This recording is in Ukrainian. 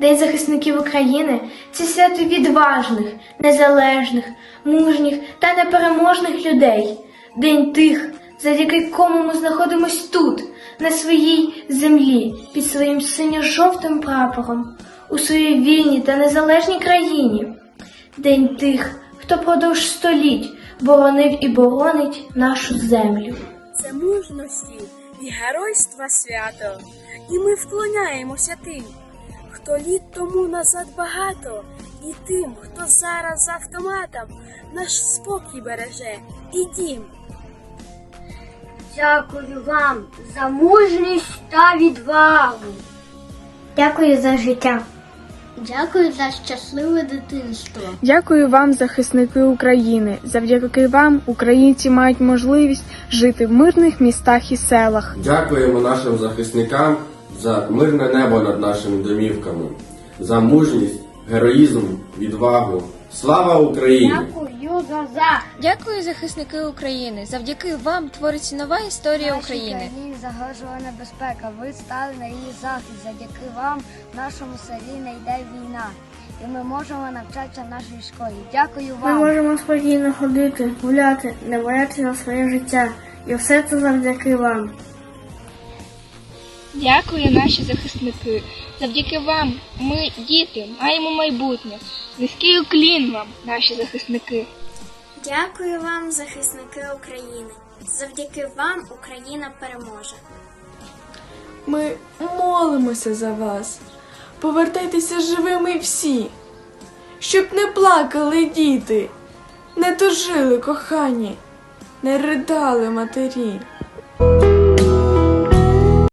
День захисників України це свято відважних, незалежних, мужніх та непереможних людей. День тих, завдяки кому ми знаходимось тут, на своїй землі, під своїм синьо-жовтим прапором, у своїй вільній та незалежній країні. День тих, хто продовж століть боронив і боронить нашу землю. Це мужності і геройства свято, і ми вклоняємося тим, хто літ тому назад багато, і тим, хто зараз з автоматом наш спокій береже і дім. Дякую вам за мужність та відвагу. Дякую за життя. Дякую за щасливе дитинство. Дякую вам, захисники України. Завдяки вам українці мають можливість жити в мирних містах і селах. Дякуємо нашим захисникам за мирне небо над нашими домівками, за мужність, героїзм, відвагу. Слава Україні! Дякую за захист. Дякую, захисники України. Завдяки вам твориться нова історія України. країні загрожувала небезпека. Ви стали на її захист. Завдяки вам в нашому селі не йде війна. І ми можемо навчатися в нашій школі. Дякую вам. Ми можемо спокійно ходити, гуляти, не боятися за своє життя. І все це завдяки вам. Дякую, наші захисники. Завдяки вам ми, діти, маємо майбутнє. Низький уклін вам, наші захисники. Дякую вам, захисники України. Завдяки вам Україна переможе. Ми молимося за вас. Повертайтеся живими всі, щоб не плакали діти, не тужили кохані, не ридали матері.